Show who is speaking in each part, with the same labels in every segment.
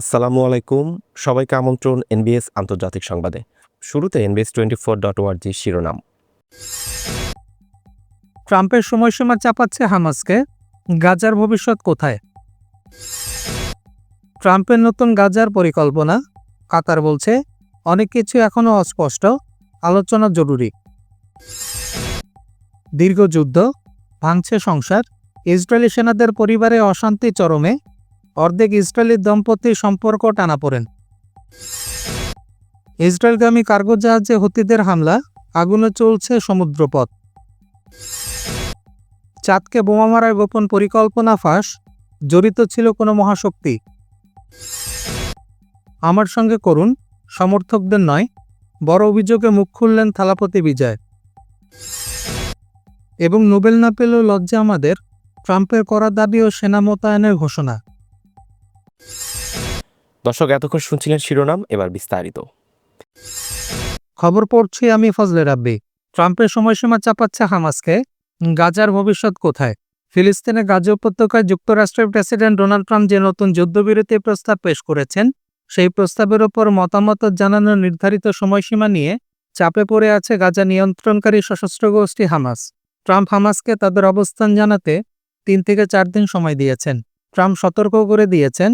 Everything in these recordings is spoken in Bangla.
Speaker 1: আসসালামু আলাইকুম। সবাইকে আমন্ত্রণ এনবিএস আন্তর্জাতিক সংবাদে। শুরুতে এনবিএস টোয়েন্টি ফোর ডট ওয়ার্জি শিরোনাম।
Speaker 2: ট্রাম্পের সময়সীমা চাপাচ্ছে হামাসকে। গাজার ভবিষ্যৎ কোথায়? ট্রাম্পের নতুন গাজার পরিকল্পনা? কাতার বলছে, অনেক কিছু এখনও অস্পষ্ট। আলোচনা জরুরি। দীর্ঘ যুদ্ধ, ভাঙছে সংসার। ইসরায়েলি সেনাদের পরিবারে অশান্তি চরমে। অর্ধেক ইসরায়েলি দম্পতির সম্পর্ক টানাপোড়েন ইসরায়েলগামী কার্গো জাহাজে হুতিদের হামলা, আগুনে চলছে সমুদ্রপথ। চাঁদকে বোমা মারার গোপন পরিকল্পনা ফাঁস, জড়িত ছিল কোনো মহাশক্তি। আমার সঙ্গে করুন, সমর্থকদের নয়, বড় অভিযোগে মুখ খুললেন থালাপতি বিজয়। এবং নোবেল না পেলেও লজ্জা আমাদের, ট্রাম্পের করা দাবি ও সেনা মোতায়েনের ঘোষণা।
Speaker 1: দর্শক, এতক্ষণ শুনছিলেন শিরোনাম, এবার বিস্তারিত।
Speaker 2: খবর পড়ছি আমি ফজলে রাব্বি। ট্রাম্পের সময়সীমা চাপাচ্ছে হামাসকে। গাজার ভবিষ্যৎ কোথায়? ফিলিস্তিনে গাজা উপত্যকায় যুক্তরাষ্ট্রের প্রেসিডেন্ট ডোনাল্ড ট্রাম্প যে নতুন যুদ্ধবিরতি প্রস্তাব পেশ করেছেন, সেই প্রস্তাবের ওপর মতামত জানানোর নির্ধারিত সময়সীমা নিয়ে চাপে পড়ে আছে গাজা নিয়ন্ত্রণকারী সশস্ত্র গোষ্ঠী হামাস। ট্রাম্প হামাসকে তাদের অবস্থান জানাতে তিন থেকে চার দিন সময় দিয়েছেন। ট্রাম্প সতর্ক করে দিয়েছেন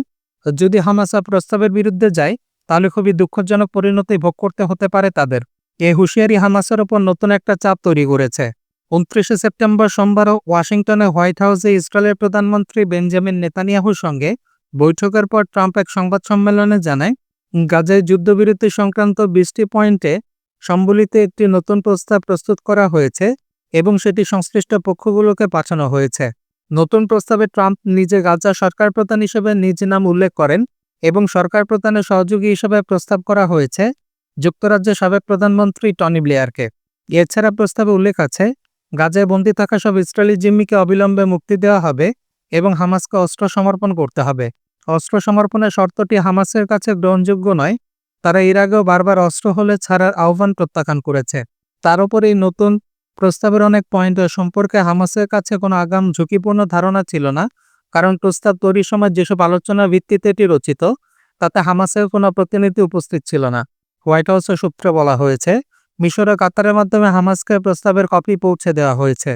Speaker 2: যদি হামাসা প্রস্তাবের বিরুদ্ধে যায়, তাহলে খুবই দুঃখজনক পরিণতি ভোগ করতে হতে পারে তাদের। এ হুঁশিয়ারি হামাসের ওপর নতুন একটা চাপ তৈরি করেছে। উনত্রিশে সেপ্টেম্বর সোমবার ওয়াশিংটনে হোয়াইট হাউসে ইসরায়েলের প্রধানমন্ত্রী বেঞ্জামিন নেতানিয়াহুর সঙ্গে বৈঠকের পর ট্রাম্প এক সংবাদ সম্মেলনে জানায়, গাজায় যুদ্ধবিরতি সংক্রান্ত বিশটি পয়েন্টে সম্বলিত একটি নতুন প্রস্তাব প্রস্তুত করা হয়েছে এবং সেটি সংশ্লিষ্ট পক্ষগুলোকে পাঠানো হয়েছে। নতুন প্রস্তাবে ট্রাম্প নিজে গাজা সরকার প্রধান হিসেবে নিজ নাম উল্লেখ করেন এবং সরকার প্রধানের সহযোগী হিসেবে প্রস্তাব করা হয়েছে যুক্তরাজ্যের সাবেক প্রধানমন্ত্রী টনি ব্লেয়ারকে। এছাড়া প্রস্তাবে উল্লেখ আছে, গাজায় বন্দী থাকা সব ইসরায়েলি জিম্মিকে অবিলম্বে মুক্তি দেওয়া হবে এবং হামাসকে অস্ত্র সমর্পণ করতে হবে। অস্ত্র সমর্পণের শর্তটি হামাসের কাছে গ্রহণযোগ্য নয়, তারা এর আগেও বারবার অস্ত্র হলে ছাড়ার আহ্বান প্রত্যাখ্যান করেছে। তার উপর এই নতুন প্রস্তাবের অনেক পয়েন্ট সম্পর্কে হামাসের কাছে কোনো আগাম ঝুঁকিপূর্ণ ধারণা ছিল না, কারণ প্রস্তাব তৈরির সময় যেসব আলোচনার ভিত্তিতে এটি রচিত, তাতে হামাসের কোনো প্রতিনিধি উপস্থিত ছিল না। হোয়াইট হাউসের সূত্রে বলা হয়েছে, মিশর ও কাতারের মাধ্যমে হামাসকে প্রস্তাবের কপি পৌঁছে দেওয়া হয়েছে।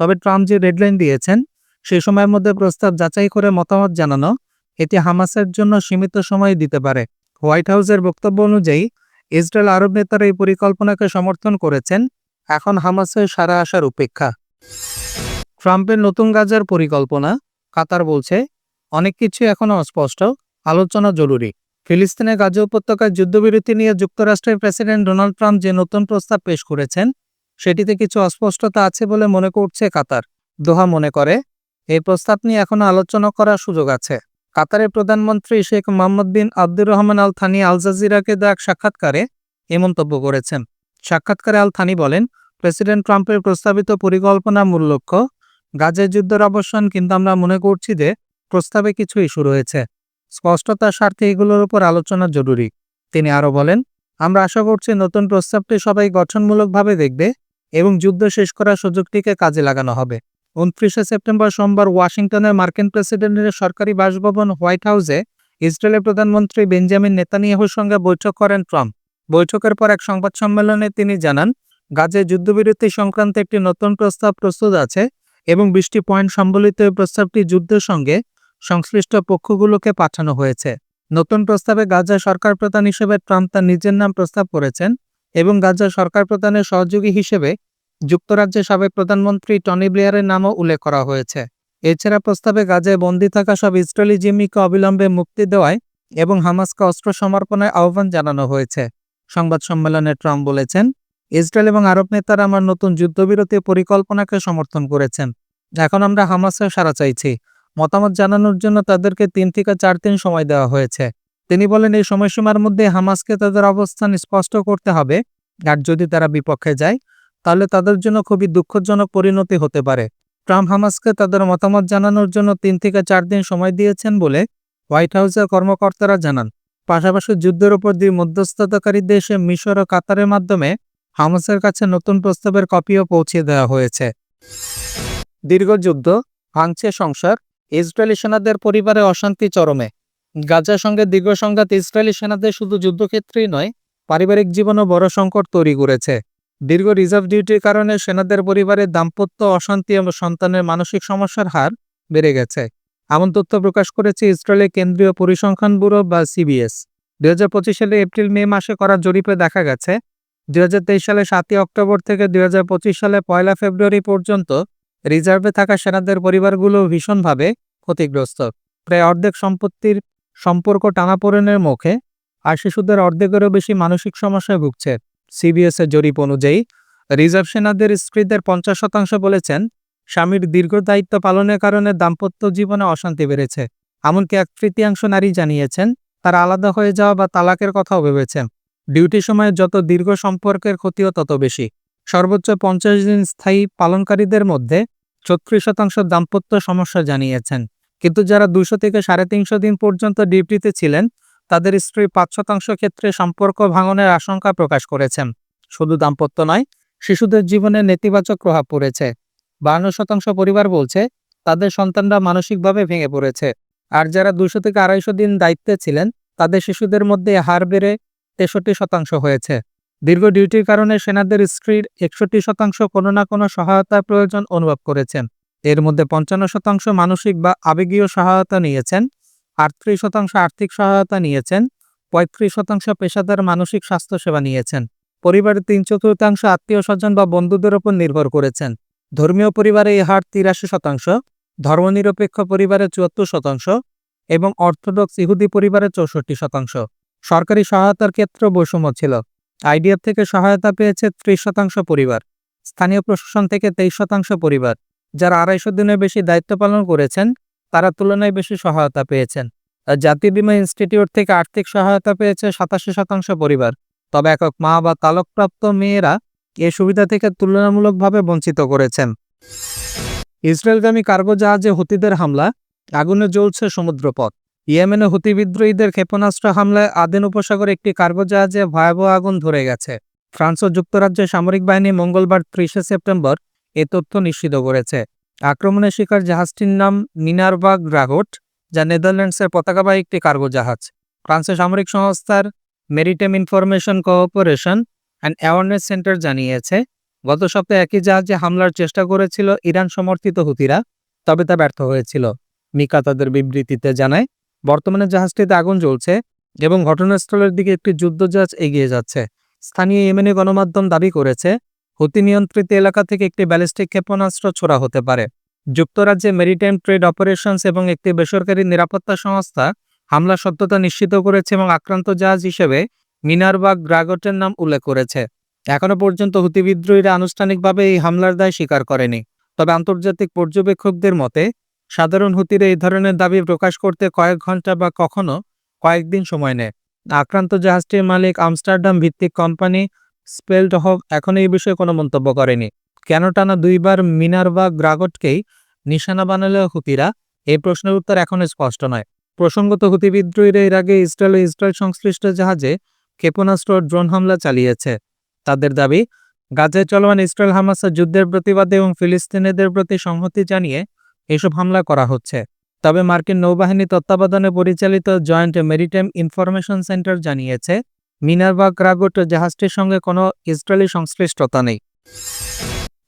Speaker 2: তবে ট্রাম্প যে ডেডলাইন দিয়েছেন সেই সময়ের মধ্যে প্রস্তাব যাচাই করে মতামত জানানো, এটি হামাসের জন্য সীমিত সময় দিতে পারে। হোয়াইট হাউসের বক্তব্য অনুযায়ী, ইসরায়েল আরব নেতারা এই পরিকল্পনাকে সমর্থন করেছেন এখন হামাসের সারা আসার উপেক্ষা। ট্রাম্পের নতুন গাজার পরিকল্পনা, কাতার বলছে, অনেক কিছু এখনও অস্পষ্ট, আলোচনা জরুরি। ফিলিস্তিনের গাজা উপত্যকায় যুদ্ধবিরতি নিয়ে যুক্তরাষ্ট্রের প্রেসিডেন্ট ডোনাল্ড ট্রাম্প যে নতুন প্রস্তাব পেশ করেছেন, সেটিতে কিছু অস্পষ্টতা আছে বলে মনে করছে কাতার। দোহা মনে করে, এই প্রস্তাব নিয়ে এখনও আলোচনা করার সুযোগ আছে। কাতারের প্রধানমন্ত্রী Sheikh Mohammed bin Abdur Rahman Al Thani Al জাজিরাকে দেওয়া সাক্ষাৎকারে এ মন্তব্য করেছেন। সাক্ষাৎকারে আল থানি বলেন, প্রেসিডেন্ট ট্রাম্পের প্রস্তাবিত পরিকল্পনা মূল লক্ষ্য গাজের যুদ্ধের অবসান, কিন্তু আমরা মনে করছি যে প্রস্তাবে কিছু ইস্যু রয়েছে স্পষ্টতার স্বার্থে এগুলোর উপর আলোচনা জরুরি। তিনি আরও বলেন, আমরা আশা করছি নতুন প্রস্তাবটি সবাই গঠনমূলকভাবে দেখবে এবং যুদ্ধ শেষ করার সুযোগটিকে কাজে লাগানো হবে। উনত্রিশে সেপ্টেম্বর সোমবার ওয়াশিংটনের মার্কিন প্রেসিডেন্টের সরকারি বাসভবন হোয়াইট হাউসে ইসরায়েলের প্রধানমন্ত্রী বেঞ্জামিন নেতানিয়াহুর সঙ্গে বৈঠক করেন ট্রাম্প। বৈঠকের পর এক সংবাদ সম্মেলনে তিনি জানান, গাজে যুদ্ধবিরতি সংক্রান্ত একটি নতুন প্রস্তাব প্রস্তুত আছে এবং বৃষ্টি পয়েন্ট সম্বলিত প্রস্তাবটি যুদ্ধের সঙ্গে সংশ্লিষ্ট পক্ষগুলোকে পাঠানো হয়েছে। নতুন প্রস্তাবে গাজা সরকার প্রধান হিসেবে ট্রাম্প তার নিজের নাম প্রস্তাব করেছেন এবং গাজা সরকার প্রধানের সহযোগী হিসেবে যুক্তরাজ্যের সাবেক প্রধানমন্ত্রী টনি ব্লেয়ারের নামও উল্লেখ করা হয়েছে। এছাড়া প্রস্তাবে গাজায় বন্দী থাকা সব ইসরায়েলি জিম্মিকে অবিলম্বে মুক্তি দেওয়ায় এবং হামাসকে অস্ত্র সমর্পণের আহ্বান জানানো হয়েছে। সংবাদ সম্মেলনে ট্রাম্প বলেছেন, ইসরায়েল এবং আরব নেতারা আমার নতুন যুদ্ধবিরতি পরিকল্পনাকে সমর্থন করেছেন। এখন আমরা হামাসের সাড়া চাইছি। মতামত জানানোর জন্য তাদেরকে তিন থেকে চার দিন সময় দেওয়া হয়েছে। তিনি বলেন, এই সময়সীমার মধ্যে হামাসকে তাদের অবস্থান স্পষ্ট করতে হবে। আর যদি তারা বিপক্ষে যায়, তাহলে তাদের জন্য খুবই দুঃখজনক পরিণতি হতে পারে। ট্রাম্প হামাসকে তাদের মতামত জানানোর জন্য তিন থেকে চার দিন সময় দিয়েছেন বলে হোয়াইট হাউসের কর্মকর্তারা জানান। পাশাপাশি যুদ্ধের উপর দিয়ে মধ্যস্থতাকারী দেশে মিশর ও কাতারের মাধ্যমে হামাসের কাছে নতুন প্রস্তাবের কপিও পৌঁছে দেওয়া হয়েছে। দীর্ঘ যুদ্ধ ভাঙছে সংসার, ইসরায়েলি সেনাদের পরিবারে অশান্তি চরমে। গাজার সঙ্গে দীর্ঘ সংঘাত ইসরায়েলি সেনাদের শুধু যুদ্ধক্ষেত্রেই নয়, পারিবারিক জীবনও বড় সংকট তৈরি করেছে। দীর্ঘ রিজার্ভ ডিউটির কারণে সেনাদের পরিবারে দাম্পত্য অশান্তি এবং সন্তানের মানসিক সমস্যার হার বেড়ে গেছে। এমন তথ্য প্রকাশ করেছে ইসরায়েলের কেন্দ্রীয় পরিসংখ্যান ব্যুরো বা সিবিএস। দুই হাজার পঁচিশ সালে এপ্রিল মে মাসে করা জরিপে দেখা গেছে দুই হাজার তেইশ সালে সাতই অক্টোবর থেকে দুই হাজার পঁচিশ সালে পয়লা ফেব্রুয়ারি পর্যন্ত রিজার্ভে থাকা সেনাদের পরিবারগুলো ভীষণভাবে ক্ষতিগ্রস্ত। প্রায় অর্ধেক সম্পত্তির সম্পর্ক টানাপোড়েনের মুখে আর শিশুদের অর্ধেকেরও বেশি মানসিক সমস্যায় ভুগছে। সিবিএসের জরিপ অনুযায়ী, রিজার্ভ সেনাদের স্ত্রীদের পঞ্চাশ শতাংশ বলেছেন স্বামীর দীর্ঘ দায়িত্ব পালনের কারণে দাম্পত্য জীবনে অশান্তি বেড়েছে। এমনকি এক তৃতীয়াংশ নারী জানিয়েছেন, তারা আলাদা হয়ে যাওয়া বা তালাকের কথাও ভেবেছেন। ডিউটি সময়ে যত দীর্ঘ সম্পর্কের ক্ষতিও তত বেশি। সর্বোচ্চ পঞ্চাশ দিন স্থায়ী পালনকারীদের মধ্যে ছত্রিশ শতাংশ দাম্পত্য সমস্যা জানিয়েছেন। কিন্তু যারা দুশো থেকে সাড়ে তিনশো দিন পর্যন্ত ডিউটিতে ছিলেন, তাদের স্ত্রী পাঁচ শতাংশ ক্ষেত্রে সম্পর্ক ভাঙনের আশঙ্কা প্রকাশ করেছেন। শুধু দাম্পত্য নয়, শিশুদের জীবনে নেতিবাচক প্রভাব পড়েছে। বান্ন শতাংশ পরিবার বলছে, তাদের সন্তানরা মানসিকভাবে ভেঙে পড়েছে। আর যারা দুশো থেকে আড়াইশো দিন দায়িত্বে ছিলেন, তাদের শিশুদের মধ্যে হার বেড়ে তেষট্টি শতাংশ হয়েছে। দীর্ঘ ডিউটির কারণে সেনাদের স্ত্রীর একষট্টি শতাংশ কোনো না কোনো সহায়তার প্রয়োজন অনুভব করেছেন। এর মধ্যে পঞ্চান্ন শতাংশ মানসিক বা আবেগীয় সহায়তা নিয়েছেন, আটত্রিশ শতাংশ আর্থিক সহায়তা নিয়েছেন, পঁয়ত্রিশ শতাংশ পেশাদার মানসিক স্বাস্থ্যসেবা নিয়েছেন। পরিবারের তিন চতুর্থাংশ আত্মীয় স্বজন বা বন্ধুদের ওপর নির্ভর করেছেন। ধর্মীয় পরিবারে এই হার তিরাশি শতাংশ, ধর্মনিরপেক্ষ পরিবারে চুয়াত্তর শতাংশ এবং অর্থোডক্স ইহুদি পরিবারে চৌষট্টি শতাংশ। সরকারি সহায়তার ক্ষেত্রে বৈষম্য ছিল। আইডিএফ থেকে সহায়তা পেয়েছে ত্রিশ শতাংশ পরিবার। স্থানীয় প্রশাসন থেকে তেইশ শতাংশ পরিবার। যারা আড়াইশো দিনের বেশি দায়িত্ব পালন করেছেন, তারা তুলনায় বেশি সহায়তা পেয়েছেন। জাতীয় বীমা ইনস্টিটিউট থেকে আর্থিক সহায়তা পেয়েছে সাতাশি শতাংশ পরিবার। তবে একক মা বা তালকপ্রাপ্ত মেয়েরা এ সুবিধা থেকে তুলনামূলকভাবে বঞ্চিত করেছেন। ইসরায়েলগামী কার্গো জাহাজে হুতিদের হামলা, আগুনে জ্বলছে সমুদ্রপথ। ইয়েমেনে হুতি বিদ্রোহীদের ক্ষেপণাস্ত্র হামলায় আদেন উপসাগরে একটি কার্গো জাহাজে ভয়াবহ আগুন ধরে গেছে। ফ্রান্স ও যুক্তরাজ্যের সামরিক বাহিনী মঙ্গলবার ত্রিশে সেপ্টেম্বর এ তথ্য নিশ্চিত করেছে। আক্রমণের শিকার জাহাজটির নাম মিনারবা গ্রাগোট, যা নেদারল্যান্ডসের পতাকাবাহী একটি কার্গো জাহাজ ফ্রান্সের সামরিক সংস্থার maritime information cooperation and awareness centre জানিয়েছে, গত সপ্তাহে একই জাহাজে হামলার চেষ্টা করেছিল ইরান সমর্থিত হুতিরা, তবে তা ব্যর্থ হয়েছিল। মিকা তাদের বিবৃতিতে জানায়, বর্তমানে জাহাজটিতে আগুন জ্বলছে এবং ঘটনাস্থলের দিকে একটি যুদ্ধজাহাজ এগিয়ে যাচ্ছে। স্থানীয় ইয়েমেনি গণমাধ্যম দাবি করেছে, হুতি নিয়ন্ত্রিত এলাকা থেকে একটি ব্যালিস্টিক ক্ষেপণাস্ত্র ছোড়া হতে পারে। যুক্তরাজ্যে মেরিটাইম ট্রেড অপারেশনস এবং একটি বেসরকারি নিরাপত্তা সংস্থা হামলা সত্যতা নিশ্চিত করেছে এবং আক্রান্ত জাহাজ হিসেবে মিনারবাগ গ্রাগটের নাম উল্লেখ করেছে। এখনও পর্যন্ত হুতি বিদ্রোহীরা আনুষ্ঠানিকভাবে এই হামলার দায় স্বীকার করেনি। তবে আন্তর্জাতিক পর্যবেক্ষকদের মতে, সাধারণ হুতিরা এই ধরনের দাবি প্রকাশ করতে কয়েক ঘণ্টা বা কখনো কয়েকদিন সময় নেয়। আক্রান্ত জাহাজটির মালিক আমস্টারডাম ভিত্তিক কোম্পানি স্পেল্ড হক এখন এই বিষয়ে কোনো মন্তব্য করেনি। কেন টানা দুইবার মিনারবা গ্রাগটকেই নিশানা বানালে হুতিরা এই প্রশ্নের উত্তর এখনও স্পষ্ট নয়। প্রসঙ্গত হুতি বিদ্রোহীরা এর আগে ইসরায়েল ও ইসরায়েল সংশ্লিষ্ট জাহাজে ক্ষেপণাস্ত্র ড্রোন হামলা চালিয়েছে। তাদের দাবি, গাজায় চলমান ইসরায়েল হামাসের যুদ্ধের প্রতিবাদে এবং ফিলিস্তিনিদের প্রতি সংহতি জানিয়ে এসব হামলা করা হচ্ছে। তবে মার্কিন নৌবাহিনী তত্ত্বাবধানে পরিচালিত জয়েন্ট মেরিটাইম ইনফরমেশন সেন্টার জানিয়েছে, মিনারবা ক্রাগোট জাহাজটির সঙ্গে কোনো ইসরায়েলি সংশ্লিষ্টতা নেই।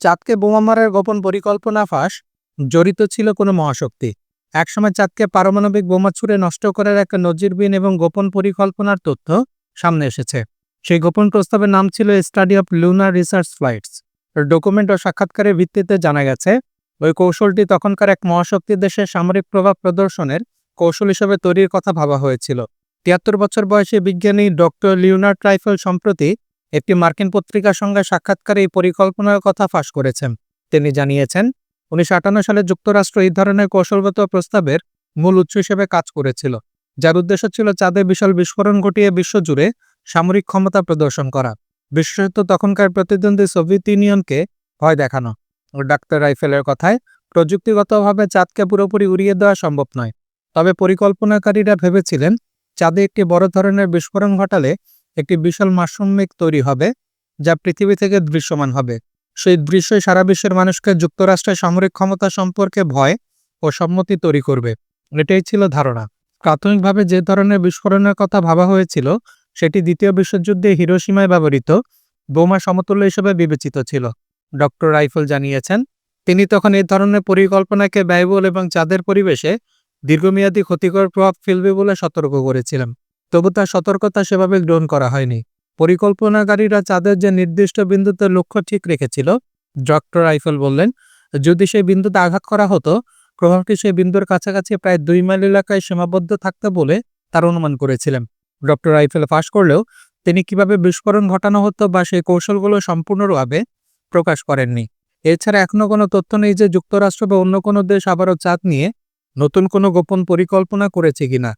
Speaker 2: চাঁদকে বোমা মারার গোপন পরিকল্পনা ফাঁস, জড়িত ছিল কোনো মহাশক্তি। একসময় চাঁদকে পারমাণবিক বোমা ছুড়ে নষ্ট করার এক নজিরবিহীন এবং গোপন পরিকল্পনার তথ্য সামনে এসেছে। সেই গোপন প্রস্তাবের নাম ছিল study of lunar research flights document ও সাক্ষাৎকারের ভিত্তিতে জানা গেছে, ওই কৌশলটি তখনকার এক মহাশক্তি দেশের সামরিক প্রভাব প্রদর্শনের কৌশল হিসেবে তৈরির কথা ভাবা হয়েছিল। তিয়াত্তর বছর বয়সী বিজ্ঞানী ডক্টর লিওনার ট্রাইফেল সম্প্রতি একটি মার্কিন পত্রিকার সঙ্গে সাক্ষাৎকারে এই পরিকল্পনার কথা ফাঁস করেছেন। তিনি জানিয়েছেন, উনিশশো আটান্ন সালে যুক্তরাষ্ট্র এই ধরনের কৌশলগত প্রস্তাবের মূল উৎস হিসেবে কাজ করেছিল। যার উদ্দেশ্য ছিল চাঁদে বিশাল বিস্ফোরণ ঘটিয়ে বিশ্বজুড়ে সামরিক ক্ষমতা প্রদর্শন করা। বিশেষত তখনকার প্রতিদ্বন্দ্বী সোভিয়েত ইউনিয়নকে ভয় দেখানো। ডাক্তার রাইফেলের কথায়, প্রযুক্তিগতভাবে চাঁদকে পুরোপুরি উড়িয়ে দেওয়া সম্ভব নয়। তবে পরিকল্পনাকারীরা ভেবেছিলেন, চাঁদে একটি বড় ধরনের বিস্ফোরণ ঘটালে একটি বিশাল মাশরুমিক তৈরি হবে, যা পৃথিবী থেকে দৃশ্যমান হবে। সেই দৃশ্যই সারা বিশ্বের মানুষকে যুক্তরাষ্ট্রের সামরিক ক্ষমতা সম্পর্কে ভয় ও সম্মতি তৈরি করবে। এটাই ছিল ধারণা। প্রাথমিকভাবে যে ধরনের বিস্ফোরণের কথা ভাবা হয়েছিল, সেটি দ্বিতীয় বিশ্বযুদ্ধে হিরোসীমায় ব্যবহৃত বোমা সমতুল্য হিসেবে বিবেচিত ছিল। ডক্টর রাইফল জানিয়েছেন, তিনি তখন এই ধরনের পরিকল্পনাকে ব্যয়বহুল এবং চাঁদের পরিবেশে দীর্ঘমেয়াদী ক্ষতিকর প্রভাব ফেলবে বলে সতর্ক করেছিলেন। তবু তার সতর্কতা সেভাবে গ্রহণ করা হয়নি। পরিকল্পনাকারীরা চাঁদের যে নির্দিষ্ট বিন্দুতে লক্ষ্য ঠিক রেখেছিল, ডক্টর রাইফেল বললেন, যদি সেই বিন্দুতে আঘাত করা হতো প্রভাবটি সেই বিন্দুর কাছাকাছি প্রায় দুই মাইল এলাকায় সীমাবদ্ধ থাকতে বলে তার অনুমান করেছিলেন। ডক্টর রাইফেল ফাঁস করলেও তিনি কীভাবে বিস্ফোরণ ঘটানো হতো বা সেই কৌশলগুলো সম্পূর্ণভাবে প্রকাশ করেননি। এছাড়া এখনও কোনো তথ্য নেই যে যুক্তরাষ্ট্র বা অন্য কোনো দেশ আবারও চাঁদ নিয়ে নতুন কোনো গোপন পরিকল্পনা করেছে কিনা।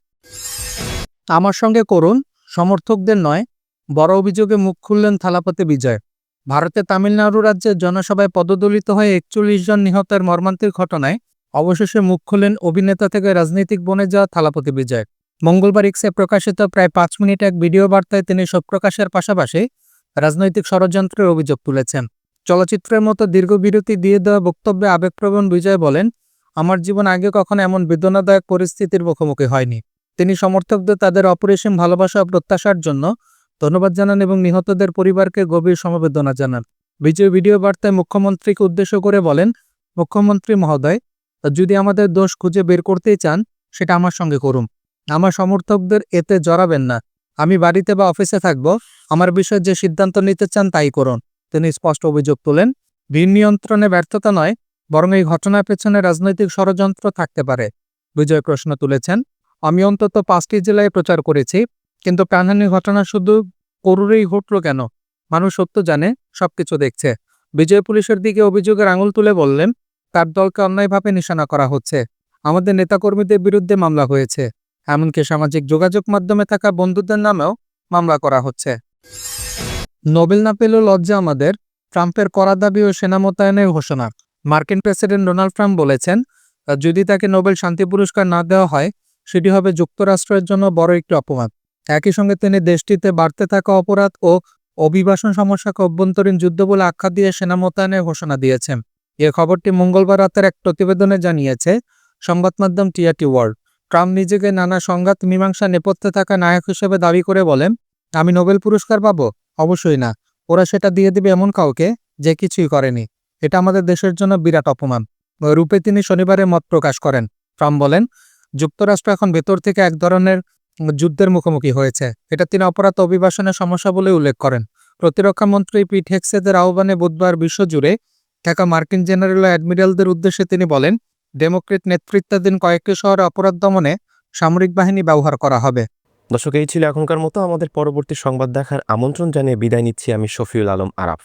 Speaker 2: আমার সঙ্গে করুন, সমর্থকদের নয়, বড় অভিযোগে মুখ খুললেন থালাপতি বিজয়। ভারতে তামিলনাড়ু রাজ্যের জনসভায় পদদলিত হয়ে একচল্লিশ জন নিহতের মর্মান্তিক ঘটনায় অবশেষে মুখ খুললেন অভিনেতা থেকে রাজনৈতিক বনে যাওয়া থালাপতি বিজয়। মঙ্গলবার ইক্সে প্রকাশিত প্রায় পাঁচ মিনিট এক ভিডিও বার্তায় তিনি শোক প্রকাশের পাশাপাশি রাজনৈতিক ষড়যন্ত্রের অভিযোগ তুলেছেন। চলচ্চিত্রের মতো দীর্ঘ বিরতি দিয়ে দেওয়া বক্তব্যে আবেগপ্রবণ বিজয় বলেন, আমার জীবন আগে কখনো এমন বেদনাদায়ক পরিস্থিতির মুখোমুখি হয়নি। তিনি সমর্থকদের তাদের অপরিসীম ভালোবাসা প্রত্যাশার জন্য ধন্যবাদ জানান এবং নিহতদের পরিবারকে গভীর সমবেদনা জানান। বিজয় ভিডিও বার্তায় মুখ্যমন্ত্রীকে উদ্দেশ্য করে বলেন, মুখ্যমন্ত্রী মহোদয় যদি আমাদের দোষ খুঁজে বের করতেই চান, সেটা আমার সঙ্গে করুন। আমার সমর্থকদের এতে জড়াবেন না। আমি বাড়িতে বা অফিসে থাকব, আমার বিষয়ে যে সিদ্ধান্ত নিতে চান তাই করুন। তিনি স্পষ্ট অভিযোগ তোলেন, ভিন নিয়ন্ত্রণে ব্যর্থতা নয়, বরং এই ঘটনার পেছনে রাজনৈতিক ষড়যন্ত্র থাকতে পারে। বিজয় প্রশ্ন তুলেছেন, আমি অন্তত পাঁচটি জেলায় প্রচার করেছি, কিন্তু প্রাণহানির ঘটনা শুধু করুরেই ঘটল কেন? মানুষ সত্য জানে, সবকিছু দেখছে। বিজয় পুলিশের দিকে অভিযোগের আঙুল তুলে বললেন তার দলকে অন্যায়ভাবে নিশানা করা হচ্ছে। আমাদের নেতাকর্মীদের বিরুদ্ধে মামলা হয়েছে, এমনকি সামাজিক যোগাযোগ মাধ্যমে থাকা বন্ধুদের নামেও মামলা করা হচ্ছে। নোবেল না পেলেও লজ্জা আমাদের, ট্রাম্পের কড়া দাবি ও সেনা মোতায়েনের ঘোষণা। মার্কিন প্রেসিডেন্ট ডোনাল্ড ট্রাম্প বলেছেন, যদি তাকে নোবেল শান্তি পুরস্কার না দেওয়া হয়, সেটি হবে যুক্তরাষ্ট্রের জন্য বড় একটি অপমান একই সঙ্গে তিনি দেশটিতে বাড়তে থাকা অপরাধ ও অভিবাসন সমস্যাকে অভ্যন্তরীণ যুদ্ধ বলে আখ্যা দিয়ে সেনা মোতায়েনের ঘোষণা দিয়েছেন। এ খবরটি মঙ্গলবার রাতের এক প্রতিবেদনে জানিয়েছে, সংবাদ মাধ্যম টিআরটি ওয়ার্ল্ড। ট্রাম্প নিজেকে নানা সংঘাত, মীমাংসা, নেপথ্যে থাকা নায়ক হিসেবে দাবি করে বলেন, আমি নোবেল পুরস্কার পাবো? অবশ্যই না। ওরা সেটা দিয়ে দিবে এমন কাউকে যে কিছুই করেনি। এটা আমাদের দেশের জন্য বিরাট অপমান। রূপে তিনি শনিবারে মত প্রকাশ করেন। ট্রাম্প বলেন, যুক্তরাষ্ট্র এখন ভেতর থেকে এক ধরনের যুদ্ধের মুখোমুখি হয়েছে। এটা তিনি অপরাধ অভিবাসনের সমস্যা বলে উল্লেখ করেন। প্রতিরক্ষা মন্ত্রী পিট হেক্সেদের আহ্বানে বুধবার বিশ্বজুড়ে থাকা মার্কিন জেনারেল অ্যাডমিরালদের উদ্দেশ্যে তিনি বলেন, ডেমোক্রেট নেতৃত্বাধীন কয়েকটি শহরে অপরাধ দমনে সামরিক বাহিনী ব্যবহার করা হবে।
Speaker 1: দর্শক, এই ছিল এখনকার মতো। আমাদের পরবর্তী সংবাদ দেখার আমন্ত্রণ জানিয়ে বিদায় নিচ্ছি আমি শফিউল আলম আরাফ।